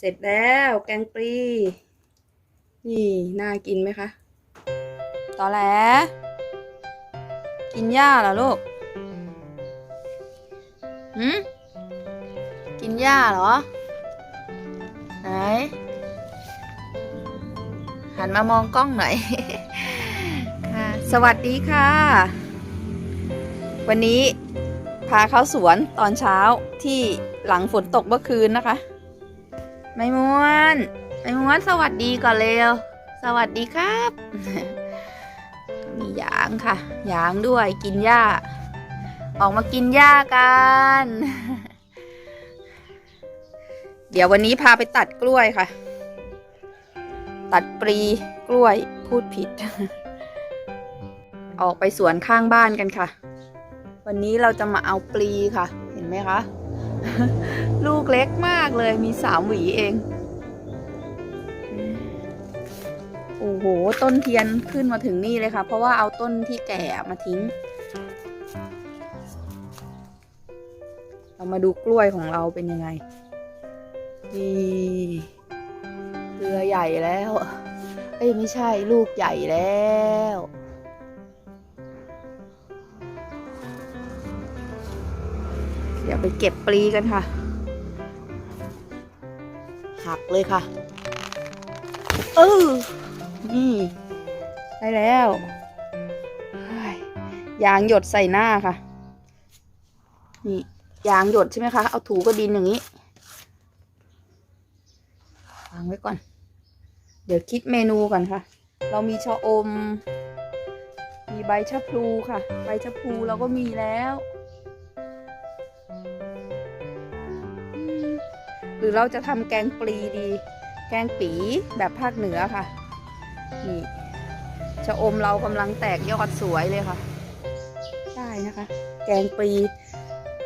เสร็จแล้วแกงปลีนี่ น่ากินไหมคะตอแหลกินหญ้าเหรอลูกหืมกินหญ้าเหรอ ไหน หันมามองกล้องหน่อย ค่ะ สวัสดีค่ะ วันนี้พาเข้าสวนตอนเช้าที่หลังฝนตกเมื่อคืนนะคะ ไม่ม้วนไม่ม้วนสวัสดีก่อนเร็ว สวัสดีครับมีหยางค่ะหยางด้วยกินหญ้า ออกมากินหญ้ากัน เดี๋ยววันนี้พาไปตัดกล้วยค่ะ ตัดปลีกล้วยพูดผิด ออกไปสวนข้างบ้านกันค่ะ วันนี้เราจะมาเอาปลีค่ะ เห็นไหมคะ ลูกเล็กมากเลยมีสามหวีเอง โอ้โห ต้นเทียนขึ้นมาถึงนี่เลยค่ะ เพราะว่าเอาต้นที่แก่มาทิ้ง เรามาดูกล้วยของเราเป็นยังไง นี่เครือใหญ่แล้ว เอ้ยไม่ใช่ลูกใหญ่แล้ว ดี๋ยวไปเก็บปลีกันค่ะ หักเลยค่ะ เออนี่ได้แล้วเฮ้ยยางหยดใส่หน้าค่ะ นี่ยางหยดใช่ไหมคะ เอาถูก็ดินอย่างนี้วางไว้ก่อน เดี๋ยวคิดเมนูก่อนค่ะ เรามีชะอม มีใบชะพลูค่ะ ใบชะพลูเราก็มีแล้ว รือเราจะทำแกงปลีดี แกงปีแบบภาคเหนือค่ะ นี่ชะอมเรากำลังแตกยอดสวยเลยค่ะ ได้นะคะ แกงปลี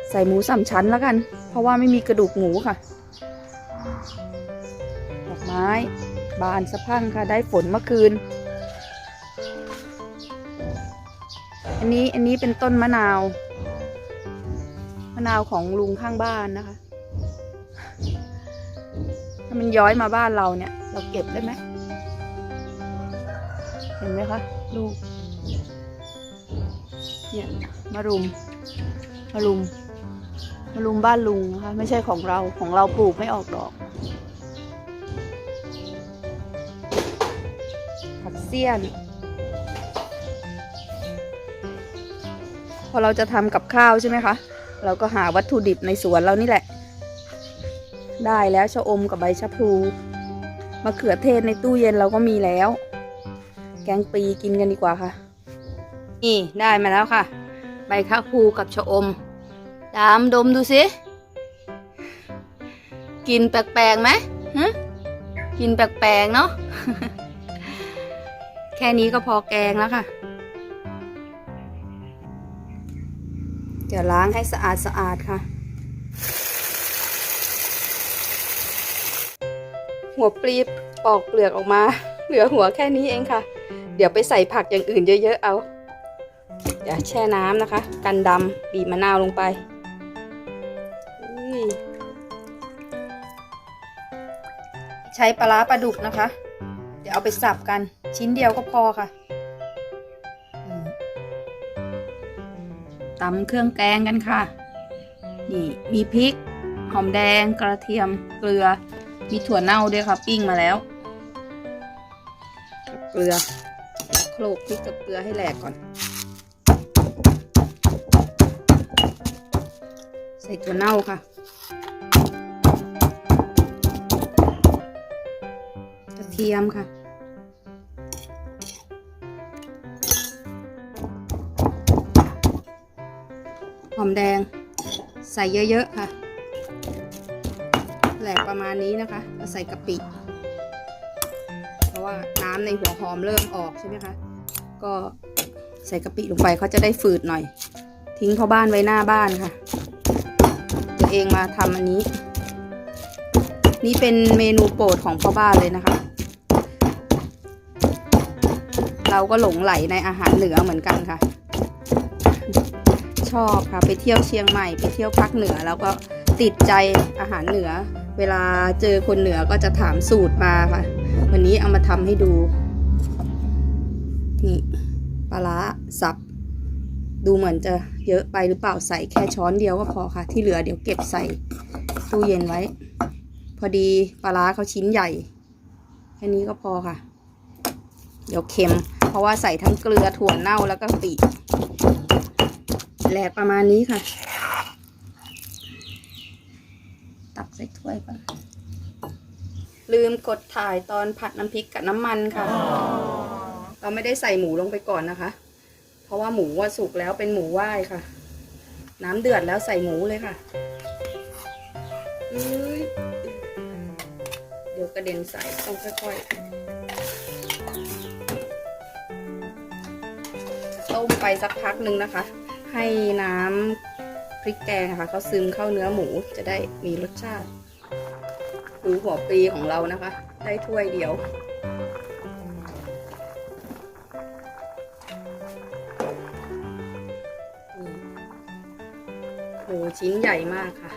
ใส่หมูสามชั้นแล้วกัน เพราะว่าไม่มีกระดูกหมูค่ะ ดอกไม้ บานสะพั่งค่ะ ได้ฝนเมื่อคืน อันนี้อันนี้เป็นต้นมะนาว มะนาวของลุงข้างบ้านนะคะามันย้อยมาบ้านเราเนี่ย เราเก็บได้ไหม เห็นไหมคะ ลูก เนี่ยมารุม มารุม มารุมบ้านลุงนะคะ ไม่ใช่ของเรา ของเราปลูกไม่ออกดอก ผักเสี้ยน พอเราจะทำกับข้าวใช่ไหมคะ เราก็หาวัตถุดิบในสวนเรานี่แหละ ได้แล้วชะอมกับใบชะพลูมะเขือเทศในตู้เย็นเราก็มีแล้ว แกงปีกินกันดีกว่าค่ะ นี่ได้มาแล้วค่ะ ใบข้าวพลูกับชะอมดามดมดูสิกินแปลกๆไหมฮกินแปลกๆเนาะแค่นี้ก็พอแกงแล้วค่ะ เดี๋ยวล้างให้สะอาดสะอาดค่ะ หัวปลีปอกเปลือกออกมา เหลือหัวแค่นี้เองค่ะ เดี๋ยวไปใส่ผักอย่างอื่นเยอะๆเอา เดี๋ยวแช่น้ำนะคะ กันดำบีบมะนาวลงไปใช้ปลาร้าปลาดุกนะคะ เดี๋ยวเอาไปสับกันชิ้นเดียวก็พอค่ะตำเครื่องแกงกันค่ะ นี่มีพริก หอมแดง กระเทียม เกลือ มีถั่วเน่าด้วยค่ะปิ้งมาแล้วกับเกลือโขลกพริกกับเกลือให้แหลกก่อน ใส่ถั่วเน่าค่ะกระเทียมค่ะหอมแดง ใส่เยอะ ๆ ค่ะ แหลกประมาณนี้นะคะก็ใส่กะปิ เพราะว่าน้ำในหัวหอมเริ่มออกใช่ไหมคะ ก็ใส่กะปิลงไปเขาจะได้ฝืดหน่อย ทิ้งพ่อบ้านไว้หน้าบ้านค่ะ ตัวเองมาทำอันนี้ นี่เป็นเมนูโปรดของพ่อบ้านเลยนะคะ เราก็หลงไหลในอาหารเหนือเหมือนกันค่ะ ชอบค่ะ ไปเที่ยวเชียงใหม่ ไปเที่ยวภาคเหนือแล้วก็ติดใจอาหารเหนือ เวลาเจอคนเหนือก็จะถามสูตรมาค่ะ วันนี้เอามาทำให้ดู นี่ปลาร้าสับ ดูเหมือนจะเยอะไปหรือเปล่าใส่แค่ช้อนเดียวก็พอค่ะ ที่เหลือเดี๋ยวเก็บใส่ตู้เย็นไว้ พอดีปลาร้าเขาชิ้นใหญ่ แค่นี้ก็พอค่ะ เดี๋ยวเค็ม เพราะว่าใส่ทั้งเกลือถั่วเน่าแล้วก็ปีแหลกประมาณนี้ค่ะ ตัก ใส่ถ้วยก่อนลืมกดถ่ายตอนผัดน้ำพริกกับน้ำมันค่ะ เราไม่ได้ใส่หมูลงไปก่อนนะคะ เพราะว่าหมูว่าสุกแล้วเป็นหมูไหว้ค่ะ น้ำเดือดแล้วใส่หมูเลยค่ะเอ้ยเดี๋ยวกระเด็นใส่ต้องค่อยๆต้มไปสักพักหนึ่งนะคะ ให้น้ำ พริกแกงค่ะเขาซึมเข้าเนื้อหมูจะได้มีรสชาติดูหัวปลีของเรานะคะ ได้ถ้วยเดียวโหชิ้นใหญ่มากค่ะ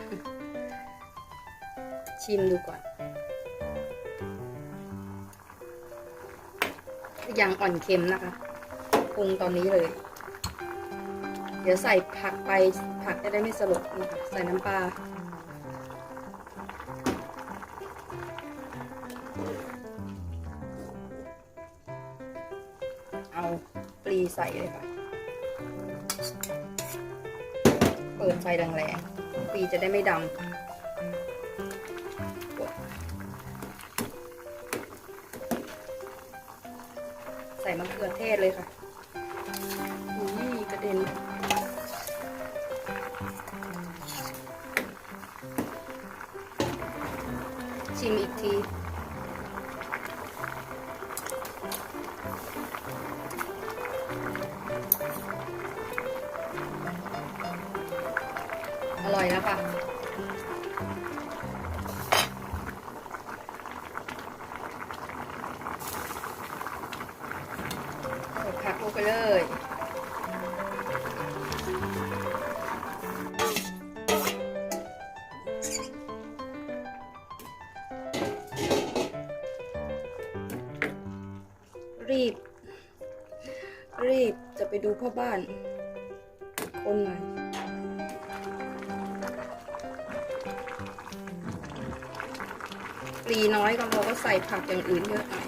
ชิมดูก่อน ยังอ่อนเค็มนะคะปรุงตอนนี้เลย เดี๋ยวใส่ผักไปผักจะได้ไม่สลบนี่ค่ะใส่น้ำปลาเอาปลีใส่เลยค่ะ เปิดไฟแรงๆปลีจะได้ไม่ดำใส่มะเขือเทศเลยค่ะนี่กระเด็น ชิมอีกที อร่อยแล้วค่ะผักลงไปเลย ดูพ่อบ้าน คนหน่อยปลีน้อยก็เราก็ใส่ผักอย่างอื่นเยอะหน่อย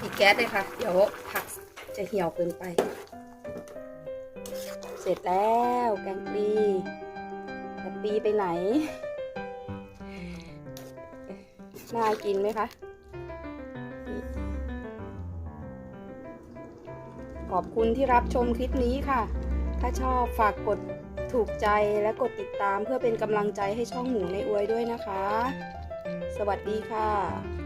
ปิดแก๊สเลยค่ะ เดี๋ยวผักจะเหี่ยวเกินไป เสร็จแล้วแกงปลีแต่ปีไปไหน น่ากินไหมคะ ขอบคุณที่รับชมคลิปนี้ค่ะ ถ้าชอบฝากกดถูกใจและกดติดตามเพื่อเป็นกำลังใจให้ช่องหมูในอวยด้วยนะคะ สวัสดีค่ะ